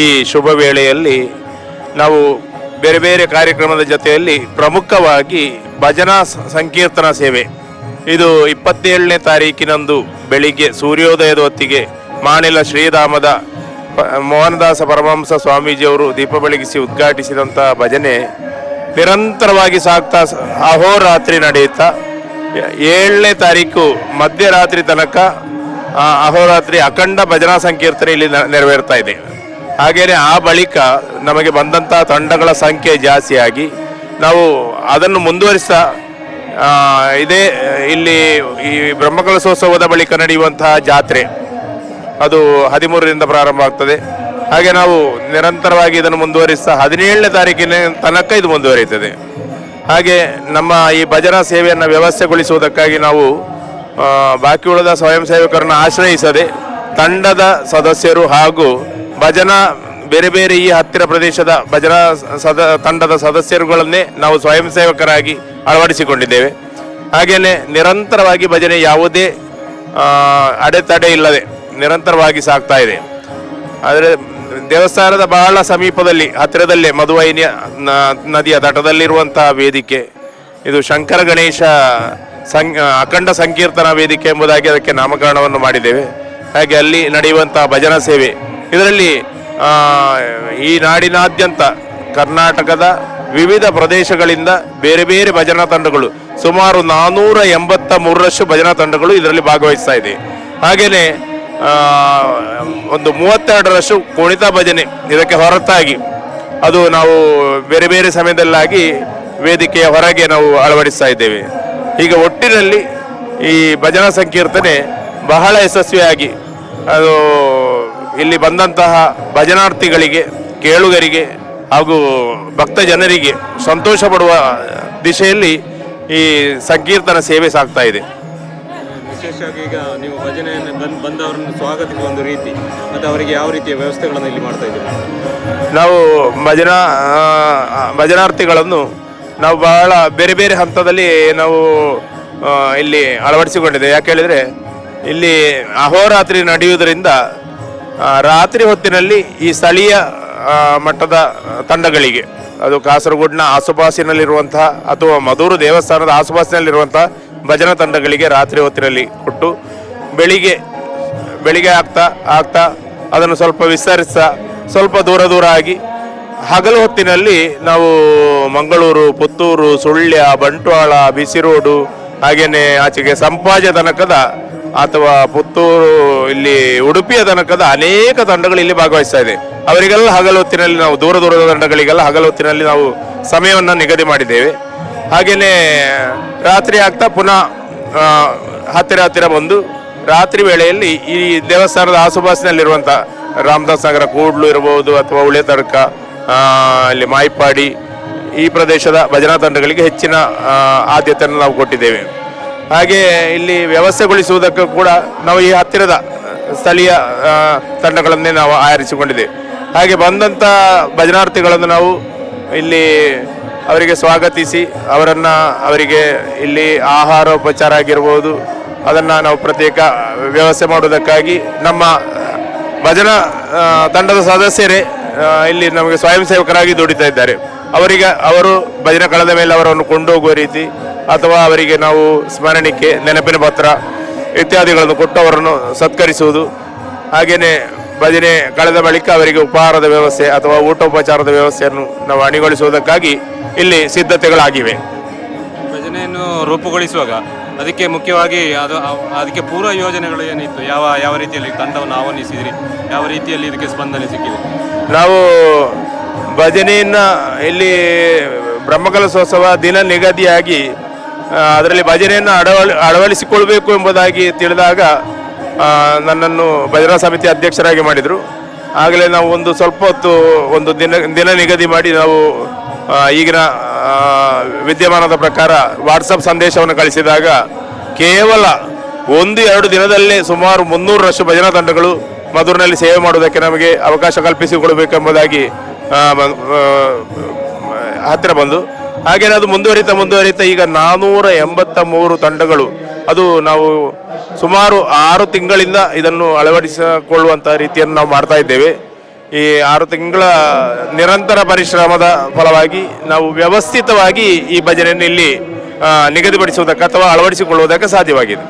ಈ ಶುಭ ವೇಳೆಯಲ್ಲಿ ನಾವು ಬೇರೆ ಬೇರೆ ಕಾರ್ಯಕ್ರಮದ ಜೊತೆಯಲ್ಲಿ ಪ್ರಮುಖವಾಗಿ ಭಜನಾ ಸಂಕೀರ್ತನಾ ಸೇವೆ. ಇದು ಇಪ್ಪತ್ತೇಳನೇ ತಾರೀಕಿನಂದು ಬೆಳಿಗ್ಗೆ ಸೂರ್ಯೋದಯದ ಹೊತ್ತಿಗೆ ಮಾಣಿಲ ಶ್ರೀಧಾಮದ ಮೋಹನದಾಸ ಪರಮಹಂಸ ಸ್ವಾಮೀಜಿಯವರು ದೀಪ ಬೆಳಗಿಸಿ ಉದ್ಘಾಟಿಸಿದಂಥ ಭಜನೆ ನಿರಂತರವಾಗಿ ಸಾಗ್ತಾ ಅಹೋರಾತ್ರಿ ನಡೆಯುತ್ತಾ, ಏಳನೇ ತಾರೀಕು ಮಧ್ಯರಾತ್ರಿ ತನಕ ಅಹೋರಾತ್ರಿ ಅಖಂಡ ಭಜನಾ ಸಂಕೀರ್ತನೆ ಇಲ್ಲಿ ನೆರವೇರ್ತಾ ಇದೆ. ಹಾಗೇನೆ ಆ ಬಳಿಕ ನಮಗೆ ಬಂದಂಥ ತಂಡಗಳ ಸಂಖ್ಯೆ ಜಾಸ್ತಿಯಾಗಿ ನಾವು ಅದನ್ನು ಮುಂದುವರಿಸ್ತಾ ಇದೇ, ಇಲ್ಲಿ ಈ ಬ್ರಹ್ಮಕಲಶೋತ್ಸವದ ಬಳಿಕ ನಡೆಯುವಂತಹ ಜಾತ್ರೆ ಅದು ಹದಿಮೂರರಿಂದ ಪ್ರಾರಂಭ ಆಗ್ತದೆ. ಹಾಗೆ ನಾವು ನಿರಂತರವಾಗಿ ಇದನ್ನು ಮುಂದುವರಿಸ್ತಾ ಹದಿನೇಳನೇ ತಾರೀಕಿನ ತನಕ ಇದು ಮುಂದುವರಿಯುತ್ತದೆ. ಹಾಗೆ ನಮ್ಮ ಈ ಭಜನಾ ಸೇವೆಯನ್ನು ವ್ಯವಸ್ಥೆಗೊಳಿಸುವುದಕ್ಕಾಗಿ ನಾವು ಬಾಕಿ ಉಳಿದ ಸ್ವಯಂ ಸೇವಕರನ್ನು ಆಶ್ರಯಿಸದೆ ತಂಡದ ಸದಸ್ಯರು ಹಾಗೂ ಭಜನಾ ಬೇರೆ ಬೇರೆ ಈ ಹತ್ತಿರ ಪ್ರದೇಶದ ಭಜನಾ ಸದ ತಂಡದ ಸದಸ್ಯರುಗಳನ್ನೇ ನಾವು ಸ್ವಯಂ ಸೇವಕರಾಗಿ ಅಳವಡಿಸಿಕೊಂಡಿದ್ದೇವೆ. ಹಾಗೆಯೇ ನಿರಂತರವಾಗಿ ಭಜನೆ ಯಾವುದೇ ಅಡೆತಡೆ ಇಲ್ಲದೆ ನಿರಂತರವಾಗಿ ಸಾಗ್ತಾ ಇದೆ. ಆದರೆ ದೇವಸ್ಥಾನದ ಬಹಳ ಸಮೀಪದಲ್ಲಿ, ಹತ್ತಿರದಲ್ಲೇ ಮಧುವೈನಿಯ ನದಿಯ ತಟದಲ್ಲಿರುವಂತಹ ವೇದಿಕೆ, ಇದು ಶಂಕರ ಗಣೇಶ ಸಂ ಅಖಂಡ ಸಂಕೀರ್ತನಾ ವೇದಿಕೆ ಎಂಬುದಾಗಿ ಅದಕ್ಕೆ ನಾಮಕರಣವನ್ನು ಮಾಡಿದ್ದೇವೆ. ಹಾಗೆ ಅಲ್ಲಿ ನಡೆಯುವಂತಹ ಭಜನಾ ಸೇವೆ ಇದರಲ್ಲಿ ಈ ನಾಡಿನಾದ್ಯಂತ ಕರ್ನಾಟಕದ ವಿವಿಧ ಪ್ರದೇಶಗಳಿಂದ ಬೇರೆ ಬೇರೆ ಭಜನಾ ತಂಡಗಳು, ಸುಮಾರು ನಾನೂರ ಎಂಬತ್ತ ಮೂರರಷ್ಟು ಭಜನಾ ತಂಡಗಳು ಇದರಲ್ಲಿ ಭಾಗವಹಿಸ್ತಾ ಇದೆ. ಹಾಗೆಯೇ ಒಂದು ಮೂವತ್ತೆರಡರಷ್ಟು ಕುಣಿತ ಭಜನೆ ಇದಕ್ಕೆ ಹೊರತಾಗಿ ಅದು ನಾವು ಬೇರೆ ಬೇರೆ ಸಮಯದಲ್ಲಾಗಿ ವೇದಿಕೆಯ ಹೊರಗೆ ನಾವು ಅಳವಡಿಸ್ತಾ ಇದ್ದೇವೆ. ಈಗ ಒಟ್ಟಿನಲ್ಲಿ ಈ ಭಜನಾ ಸಂಕೀರ್ತನೆ ಬಹಳ ಯಶಸ್ವಿಯಾಗಿ ಅದು ಇಲ್ಲಿ ಬಂದಂತಹ ಭಜನಾರ್ಥಿಗಳಿಗೆ ಕೇಳುಗರಿಗೆ ಹಾಗೂ ಭಕ್ತ ಜನರಿಗೆ ಸಂತೋಷ ಪಡುವ ದಿಶೆಯಲ್ಲಿ ಈ ಸಂಕೀರ್ತನ ಸೇವೆ ಸಾಗ್ತಾ ಇದೆ. ವಿಶೇಷವಾಗಿ ಈಗ ನೀವು ಭಜನೆಯನ್ನು ಬಂದು ಬಂದವರನ್ನು ಸ್ವಾಗತಿಸುವ ಒಂದು ರೀತಿ ಮತ್ತು ಅವರಿಗೆ ಯಾವ ರೀತಿಯ ವ್ಯವಸ್ಥೆಗಳನ್ನು ಇಲ್ಲಿ ಮಾಡ್ತಾ ಇದ್ದೀವಿ ನಾವು ಭಜನಾ ಭಜನಾರ್ಥಿಗಳನ್ನು ನಾವು ಬಹಳ ಬೇರೆ ಬೇರೆ ಹಂತದಲ್ಲಿ ನಾವು ಇಲ್ಲಿ ಅಳವಡಿಸಿಕೊಂಡಿದ್ದೇವೆ. ಯಾಕೆ ಹೇಳಿದರೆ ಇಲ್ಲಿ ಅಹೋರಾತ್ರಿ ನಡೆಯುವುದರಿಂದ ರಾತ್ರಿ ಹೊತ್ತಿನಲ್ಲಿ ಈ ಸ್ಥಳೀಯ ಮಟ್ಟದ ತಂಡಗಳಿಗೆ, ಅದು ಕಾಸರಗೋಡಿನ ಆಸುಪಾಸಿನಲ್ಲಿರುವಂತಹ ಅಥವಾ ಮಧೂರು ದೇವಸ್ಥಾನದ ಆಸುಪಾಸಿನಲ್ಲಿರುವಂತಹ ಭಜನಾ ತಂಡಗಳಿಗೆ ರಾತ್ರಿ ಹೊತ್ತಿನಲ್ಲಿ ಕೊಟ್ಟು ಬೆಳಿಗ್ಗೆ ಬೆಳಿಗ್ಗೆ ಆಗ್ತಾ ಆಗ್ತಾ ಅದನ್ನು ಸ್ವಲ್ಪ ವಿಸ್ತರಿಸ್ತಾ, ಸ್ವಲ್ಪ ದೂರ ದೂರ ಆಗಿ ಹಗಲು ಹೊತ್ತಿನಲ್ಲಿ ನಾವು ಮಂಗಳೂರು, ಪುತ್ತೂರು, ಸುಳ್ಯ, ಬಂಟ್ವಾಳ, ಬಿಸಿರೋಡು ಹಾಗೆಯೇ ಆಚೆಗೆ ಸಂಪಾಜ ತನಕದ ಅಥವಾ ಪುತ್ತೂರು ಇಲ್ಲಿ ಉಡುಪಿಯ ತನಕದ ಅನೇಕ ತಂಡಗಳು ಇಲ್ಲಿ ಭಾಗವಹಿಸ್ತಾ ಇದೆ. ಅವರಿಗೆಲ್ಲ ಹಗಲು ಹೊತ್ತಿನಲ್ಲಿ ನಾವು ದೂರ ದೂರದ ತಂಡಗಳಿಗೆಲ್ಲ ಹಗಲು ಹೊತ್ತಿನಲ್ಲಿ ನಾವು ಸಮಯವನ್ನು ನಿಗದಿ ಮಾಡಿದ್ದೇವೆ. ಹಾಗೆಯೇ ರಾತ್ರಿ ಆಗ್ತಾ ಪುನಃ ಹತ್ತಿರ ಹತ್ತಿರ ಬಂದು ರಾತ್ರಿ ವೇಳೆಯಲ್ಲಿ ಈ ದೇವಸ್ಥಾನದ ಆಸುಪಾಸಿನಲ್ಲಿರುವಂಥ ರಾಮದಾಸ್ ನಗರ ಕೂಡ್ಲು ಇರಬಹುದು ಅಥವಾ ಉಳೆತರ್ಕ ತಡ್ಕ ಇಲ್ಲಿ ಮಾಯಿಪಾಡಿ ಈ ಪ್ರದೇಶದ ಭಜನಾ ತಂಡಗಳಿಗೆ ಹೆಚ್ಚಿನ ಆದ್ಯತೆಯನ್ನು ನಾವು ಕೊಟ್ಟಿದ್ದೇವೆ. ಹಾಗೆ ಇಲ್ಲಿ ವ್ಯವಸ್ಥೆಗೊಳಿಸುವುದಕ್ಕೂ ಕೂಡ ನಾವು ಈ ಹತ್ತಿರದ ಸ್ಥಳೀಯ ತಂಡಗಳನ್ನೇ ನಾವು ಆರಿಸಿಕೊಂಡಿದ್ದೇವೆ ಹಾಗೆ ಬಂದಂಥ ಭಜನಾರ್ಥಿಗಳನ್ನು ನಾವು ಇಲ್ಲಿ ಅವರಿಗೆ ಸ್ವಾಗತಿಸಿ, ಅವರನ್ನು ಅವರಿಗೆ ಇಲ್ಲಿ ಆಹಾರೋಪಚಾರ ಆಗಿರ್ಬೋದು, ಅದನ್ನು ನಾವು ಪ್ರತ್ಯೇಕ ವ್ಯವಸ್ಥೆ ಮಾಡುವುದಕ್ಕಾಗಿ ನಮ್ಮ ಭಜನಾ ತಂಡದ ಸದಸ್ಯರೇ ಇಲ್ಲಿ ನಮಗೆ ಸ್ವಯಂ ಸೇವಕರಾಗಿ ದುಡಿತಾ ಇದ್ದಾರೆ. ಅವರಿಗೆ, ಅವರು ಭಜನೆ ಕಳೆದ ಮೇಲೆ ಅವರನ್ನು ಕೊಂಡೋಗುವ ರೀತಿ ಅಥವಾ ಅವರಿಗೆ ನಾವು ಸ್ಮರಣಿಕೆ ನೆನಪಿನ ಪತ್ರ ಇತ್ಯಾದಿಗಳನ್ನು ಕೊಟ್ಟು ಅವರನ್ನು ಸತ್ಕರಿಸುವುದು. ಹಾಗೆಯೇ ಭಜನೆ ಕಳೆದ ಬಳಿಕ ಅವರಿಗೆ ಉಪಹಾರದ ವ್ಯವಸ್ಥೆ ಅಥವಾ ಊಟೋಪಚಾರದ ವ್ಯವಸ್ಥೆಯನ್ನು ನಾವು ಅಣಿಗೊಳಿಸುವುದಕ್ಕಾಗಿ ಇಲ್ಲಿ ಸಿದ್ಧತೆಗಳಾಗಿವೆ. ಭಜನೆಯನ್ನು ರೂಪುಗೊಳಿಸುವಾಗ ಅದಕ್ಕೆ ಮುಖ್ಯವಾಗಿ ಅದು ಅದಕ್ಕೆ ಪೂರ್ವ ಯೋಜನೆಗಳು ಏನಿತ್ತು? ಯಾವ ಯಾವ ರೀತಿಯಲ್ಲಿ ತಂಡವನ್ನು ಆಹ್ವಾನಿಸಿದಿರಿ? ಯಾವ ರೀತಿಯಲ್ಲಿ ಇದಕ್ಕೆ ಸ್ಪಂದನೆ ಸಿಕ್ಕಿದೆ? ನಾವು ಭಜನೆಯನ್ನು ಇಲ್ಲಿ ಬ್ರಹ್ಮಕಲಶೋತ್ಸವ ದಿನ ನಿಗದಿಯಾಗಿ ಅದರಲ್ಲಿ ಭಜನೆಯನ್ನು ಅಳವಡಿ ಅಳವಡಿಸಿಕೊಳ್ಬೇಕು ಎಂಬುದಾಗಿ ತಿಳಿದಾಗ ನನ್ನನ್ನು ಭಜನಾ ಸಮಿತಿ ಅಧ್ಯಕ್ಷರಾಗಿ ಮಾಡಿದರು. ಆಗಲೇ ನಾವು ಒಂದು ಸ್ವಲ್ಪ ಹೊತ್ತು ಒಂದು ದಿನ ದಿನ ನಿಗದಿ ಮಾಡಿ ನಾವು ಈಗಿನ ವಿದ್ಯಮಾನದ ಪ್ರಕಾರ ವಾಟ್ಸಪ್ ಸಂದೇಶವನ್ನು ಕಳಿಸಿದಾಗ ಕೇವಲ ಒಂದು ಎರಡು ದಿನದಲ್ಲೇ ಸುಮಾರು ಮುನ್ನೂರರಷ್ಟು ಭಜನಾ ತಂಡಗಳು ಮಧುರಿನಲ್ಲಿ ಸೇವೆ ಮಾಡುವುದಕ್ಕೆ ನಮಗೆ ಅವಕಾಶ ಕಲ್ಪಿಸಿಕೊಡಬೇಕೆಂಬುದಾಗಿ ಹತ್ತಿರ ಬಂದು ಹಾಗೇನೆ ಅದು ಮುಂದುವರಿತಾ ಮುಂದುವರಿತಾ ಈಗ ನಾನೂರ ಎಂಬತ್ತ ಮೂರು ತಂಡಗಳು. ಅದು ನಾವು ಸುಮಾರು ಆರು ತಿಂಗಳಿಂದ ಇದನ್ನು ಅಳವಡಿಸಿಕೊಳ್ಳುವಂತಹ ರೀತಿಯನ್ನು ನಾವು ಮಾಡ್ತಾ ಇದ್ದೇವೆ. ಈ ಆರು ತಿಂಗಳ ನಿರಂತರ ಪರಿಶ್ರಮದ ಫಲವಾಗಿ ನಾವು ವ್ಯವಸ್ಥಿತವಾಗಿ ಈ ಭಜನೆಯನ್ನು ಇಲ್ಲಿ ನಿಗದಿಪಡಿಸುವುದಕ್ಕೆ ಅಥವಾ ಅಳವಡಿಸಿಕೊಳ್ಳುವುದಕ್ಕೆ ಸಾಧ್ಯವಾಗಿದೆ.